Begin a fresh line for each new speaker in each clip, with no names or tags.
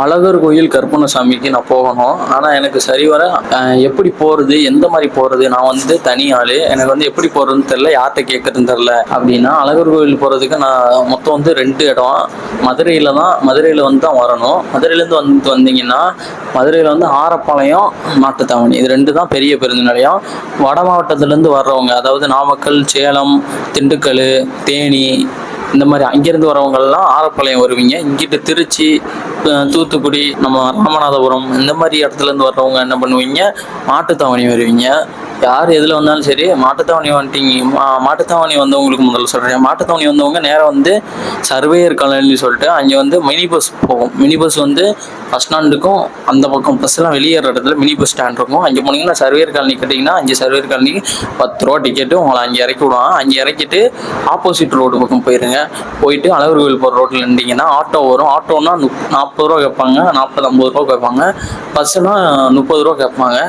அழகர் கோயில் கற்பனசாமிக்கு நான் போகணும். ஆனால் எனக்கு சரி வர எப்படி போகிறது எந்த மாதிரி போகிறது நான் வந்து தனி ஆள். எனக்கு வந்து எப்படி போகிறதுன்னு தெரில யார்கிட்ட கேட்குறதுன்னு தெரில அப்படின்னா அழகர் கோயில் போகிறதுக்கு நான் மொத்தம் வந்து ரெண்டு இடம். மதுரையில் தான் மதுரையில் வந்து தான் வரணும். மதுரையிலேருந்து வந்து வந்தீங்கன்னா மதுரையில் வந்து ஆரப்பாளையம் மாட்டுத்தாவணி. இது ரெண்டு தான் பெரிய பேருந்து நிலையம். வட மாவட்டத்துலேருந்து வர்றவங்க அதாவது நாமக்கல் சேலம் திண்டுக்கல் தேனி இந்த மாதிரி அங்கேருந்து வரவங்கெல்லாம் ஆரப்பாளையம் வருவீங்க. இங்கிட்டு திருச்சி தூத்துக்குடி நம்ம ராமநாதபுரம் இந்த மாதிரி இடத்துலேருந்து வர்றவங்க என்ன பண்ணுவீங்க? மாட்டுத்தாவணி வருவீங்க. யார் எதில் வந்தாலும் சரி மாட்டுத்தாவணி வந்துட்டீங்க மா மாட்டுத்தாவணி வந்தவங்களுக்கு முதல்ல சொல்கிறேன் மாட்டுத்தாவணி வந்தவங்க நேராக வந்து சர்வேயர் காலனின்னு சொல்லிட்டு அங்கே வந்து மினி பஸ் போகும். மினி பஸ் வந்து பஸ் ஸ்டாண்டுக்கும் அந்த பக்கம் பஸ்ஸெல்லாம் வெளியேற இடத்துல மினி பஸ் ஸ்டாண்ட் இருக்கும். அங்கே போனீங்கன்னா சர்வேயர் காலனி கேட்டிங்கன்னா அங்கே சர்வேயர் காலனிக்கு பத்து ரூபா டிக்கெட்டு உங்களை அங்கே இறக்கி விடுவாங்க அங்கே இறக்கிட்டு ஆப்போசிட் ரோடு பக்கம் போயிருங்க. போயிட்டு அழகர் கோயில் போகிற ரோட்டில் இருந்தீங்கன்னா ஆட்டோ வரும். ஆட்டோன்னா நுப் நாற்பது ரூபா கேட்பாங்க நாற்பது ஐம்பது ரூபா கேட்பாங்க. பஸ்ஸுனா முப்பது ரூபா கேட்பாங்க.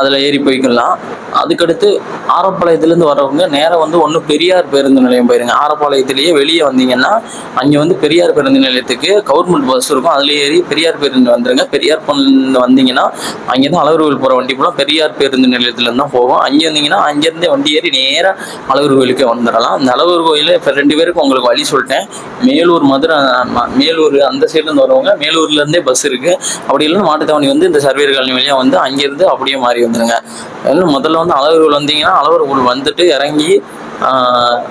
அதில் ஏறி போய்க்கலாம். அதுக்கடுத்து ஆரப்பாளையத்துலேருந்து வரவங்க நேராக வந்து ஒன்று பெரியார் பேருந்து நிலையம் போயிருங்க. ஆரப்பாளையத்திலேயே வெளியே வந்தீங்கன்னா அங்கே வந்து பெரியார் பேருந்து நிலையத்துக்கு கவர்மெண்ட் பஸ் இருக்கும். அதில் ஏறி பெரியார் பேருந்து வந்துருங்க. பெரியார் பேருந்து வந்தீங்கன்னா அங்கேருந்து அளவுருவில் கோயில் போகிற வண்டி போகலாம் பெரியார் பேருந்து நிலையத்துலேருந்து தான் போவோம். அங்கே வந்தீங்கன்னா அங்கேருந்தே வண்டி ஏறி நேராக அளவுரு கோயிலுக்கே வந்துடலாம் அந்த அளவுரு கோயில் இப்போ ரெண்டு பேருக்கும் உங்களுக்கு வழி சொல்லிட்டேன். மேலூர் மதுரை மேலூர் அந்த சைட்லேருந்து வரவங்க மேலூர்லேருந்தே பஸ் இருக்குது அப்படி இல்லைன்னா மாட்டுத்தாவணி வந்து இந்த சர்வேர் காலனி வழியாக வந்து அங்கேருந்து அப்படியே மாறி வந்துடுங்க இன்னும் முதல்ல வந்து அழகர் கோயில் வந்தீங்கன்னா அழகர் கோயில் வந்துட்டு இறங்கி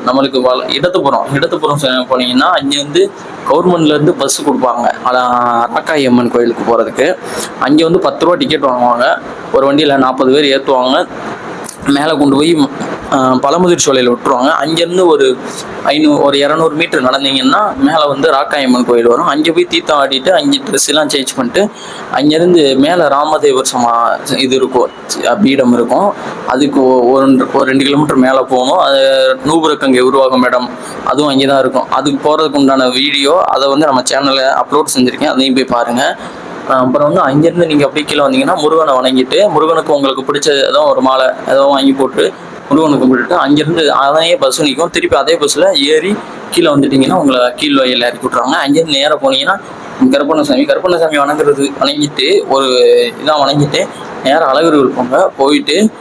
நம்மளுக்கு வள இடத்துப்புறம் இடத்துப்புறம் செ- போனீங்கன்னா அங்கே வந்து கவர்மெண்ட்லேருந்து பஸ் கொடுப்பாங்க. அதான் அம்மன் கோயிலுக்கு போகிறதுக்கு அங்கே வந்து பத்து ரூபா டிக்கெட் வாங்குவாங்க. ஒரு வண்டியில் நாற்பது பேர் ஏற்றுவாங்க மேலே கொண்டு போய் பழமுதிர் சோலையில் விட்டுருவாங்க. அங்கேருந்து ஒரு ஐநூறு ஒரு இரநூறு மீட்டர் நடந்தீங்கன்னா மேலே வந்து ராக்காயம்மன் கோயில் வரும். அங்கே போய் தீர்த்தம் ஆடிட்டு அங்கே ட்ரெஸ் எல்லாம் சேஞ்ச் பண்ணிட்டு அங்கேருந்து மேலே ராமதேவர் சமா இது இருக்கும். பீடம் இருக்கும். அதுக்கு ஒரு ரெண்டு- ஒரு ரெண்டு கிலோமீட்டர் மேலே போகணும். அது நூபுரக்கங்கை உருவாகும் இடம் அதுவும் அங்கே தான் இருக்கும். அதுக்கு போகிறதுக்கு உண்டான வீடியோ அதை வந்து நம்ம சேனலில் அப்லோட் செஞ்சுருக்கேன். அதையும் போய் பாருங்கள் அப்புறம் வந்து அங்கேருந்து நீங்கள் அப்படியே கீழே வந்தீங்கன்னா முருகனை வணங்கிட்டு முருகனுக்கு உங்களுக்கு பிடிச்ச ஏதோ ஒரு மாலை ஏதோ வாங்கி போட்டு முருகனுக்கு கும்பிட்டுட்டு அங்கேருந்து அதையே பஸ் நிற்கும் திருப்பி அதே பஸ்ஸில் ஏறி கீழே வந்துட்டீங்கன்னா உங்களை கீழ் வயலில் இறக்கி விட்ருவாங்க அங்கேருந்து நேராக போனீங்கன்னா கருப்பண்ணசாமி கருப்பண்ணசாமி வணங்குறது வணங்கிட்டு ஒரு இதாக வணங்கிட்டு நேராக அழகர் இருப்பாங்க போங்க. போயிட்டு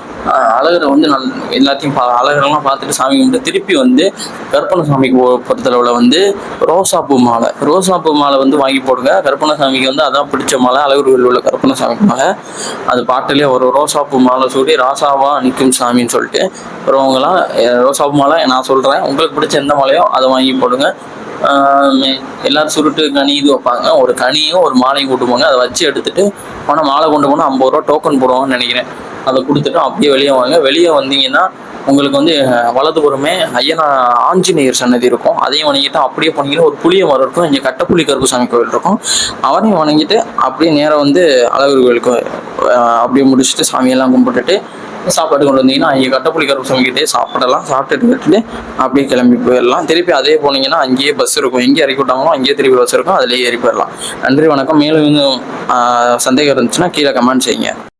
அழகரை வந்து நல் எல்லாத்தையும் பா அழகரெல்லாம் பார்த்துட்டு சாமி கும்பிட்டு திருப்பி வந்து கருப்பண்ணசாமிக்கு பொ- பொறுத்தளவில் வந்து ரோசாப்பூ மாலை. ரோசாப்பூ மாலை வந்து வாங்கி போடுங்க. சாமிக்கு வந்து அதான் பிடிச்ச மாலை. அழகர் உள்ள உள்ள கருப்பண்ணசாமிக்கு மாலை. அது பாட்டிலே ஒரு ரோசாப்பூ மாலை சூடி ராசாவா நிற்கும் சாமின்னு சொல்லிட்டு. அப்புறம் அவங்களாம் ரோசாப்பூ மாலை நான் சொல்கிறேன் உங்களுக்கு பிடிச்ச எந்த மாலையோ அதை வாங்கி போடுங்க. எல்லாரும் சுருட்டு கனி இது வைப்பாங்க. ஒரு கனியும் ஒரு மாலையும் கூட்டு போங்க. அதை வச்சு எடுத்துட்டு ஆனால் மாலை கொண்டு போனால் ஐம்பது ரூபா டோக்கன் போடுவாங்கன்னு நினைக்கிறேன். அதை கொடுத்துட்டு அப்படியே வெளியே வாங்க. வெளியே வந்தீங்கன்னா உங்களுக்கு வந்து வலதுபுறமே ஐயனா ஆஞ்சநேயர் சன்னதி இருக்கும். அதையும் வணங்கிட்டு அப்படியே போனீங்கன்னா ஒரு புளிய மரம் இருக்கும். இங்கே கட்டப்புள்ளி கருப்பு சாமி கோவில் இருக்கும். அவரையும் வணங்கிட்டு அப்படியே நேராக வந்து அழகர் கோயிலுக்கு அப்படியே முடிச்சுட்டு சாமியெல்லாம் கும்பிட்டுட்டு சாப்பாடு கொண்டு வந்தீங்கன்னா இங்கே கட்டப்புலிக்கார கருப்புசாமி சாப்பிடலாம் சாப்பிட்டுட்டு விட்டுட்டு அப்படியே கிளம்பி போயிடலாம். திருப்பி அதே போனீங்கன்னா அங்கேயே பஸ் இருக்கும். எங்கே இறக்கி விட்டாங்களோ அங்கேயே திருப்பி பஸ் இருக்கும். அதிலேயே ஏறி போயிடலாம். நன்றி வணக்கம். மேலும் ஆஹ், சந்தேகம் இருந்துச்சுன்னா கீழே கமெண்ட் செய்யுங்க.